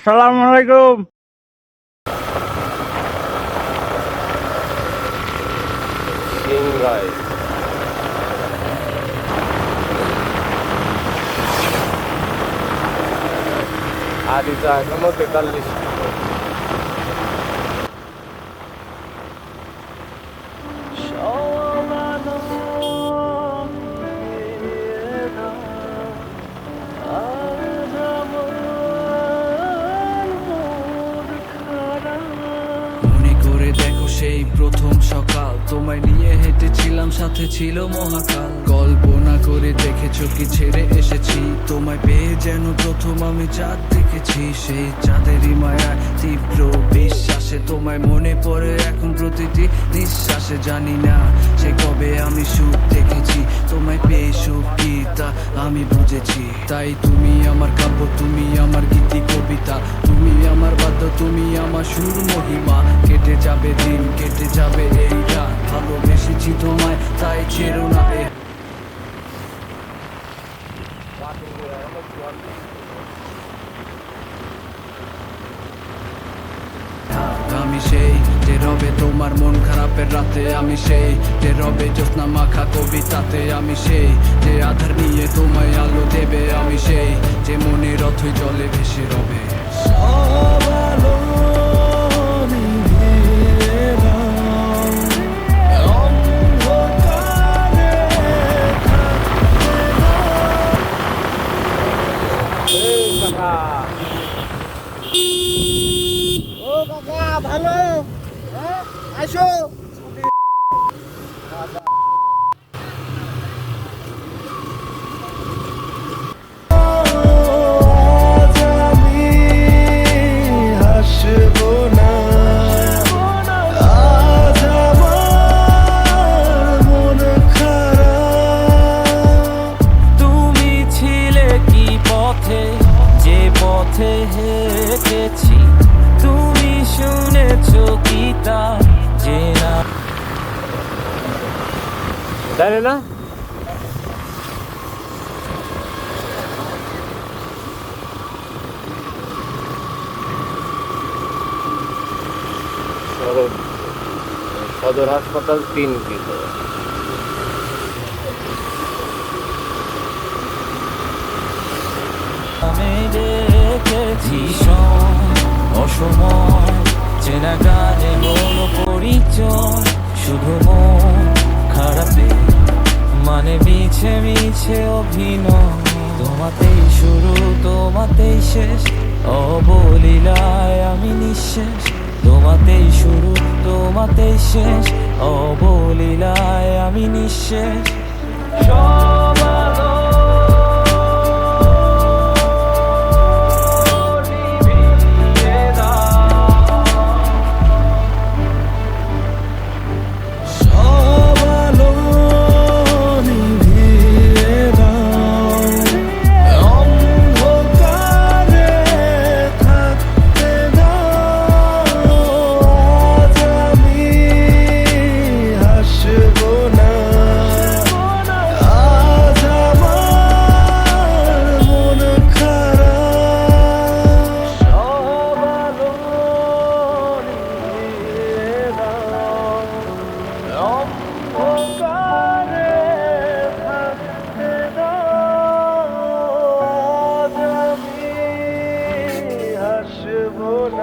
আসসালামু আলাইকুম আর এটা এখনও তেতাল্লিশ। সেই প্রথম সকাল। তোমায় নিয়ে হেঁটেছিলাম, সাথে ছিল মহাকাল। কল্পনা করে দেখেছ কি ছেড়ে এসেছি? তোমায় পেয়ে যেন প্রথম আমি চাঁদ দেখেছি। সেই চাঁদেরই মায়া তীব্র বিশ্বাসে তোমায় মনে পড়ে এখন প্রতিটি নিঃশ্বাসে জানি না সে কবে আমি সুখ দেখেছি। তোমায় পেয়ে সুখ কি তা আমি বুঝেছি। তাই তুমি আমার কাব্য, তুমি আমার গীতি, কবিতা, তুমি আমার বাদ্য, তুমি আমার সুর মহিমা। কেটে যাবে দিন, কেটে যাবে এই রাত ভালোবেসেছি তোমায়, তাই ছেড়ো না এ আমি সেই যে রবে তোমার মন খারাপের রাতে আমি সেই যে রবে জ্যোৎস্না মাখা কবিতাতে আমি সেই যে আধার নিয়ে তোমায় আলো দেবে আমি সেই যে মনে রথই জলে ভেসে রবে। কাকা ভালো। হ্যাঁ আসো। তাই না? সদর হাসপাতাল তিন কিলো আমি দেখেছি অসময় চেনা গানে মন পরিচয় শুধু মন খারাপে মানে মিছে মিছে অভিন তোমাতেই শুরু, তোমাতেই শেষ। অবলীলায় আমি নিঃশেষ। তোমাতেই শুরু, তোমাতেই শেষ। অবলীলায় আমি নিঃশেষ। সব হাসবো না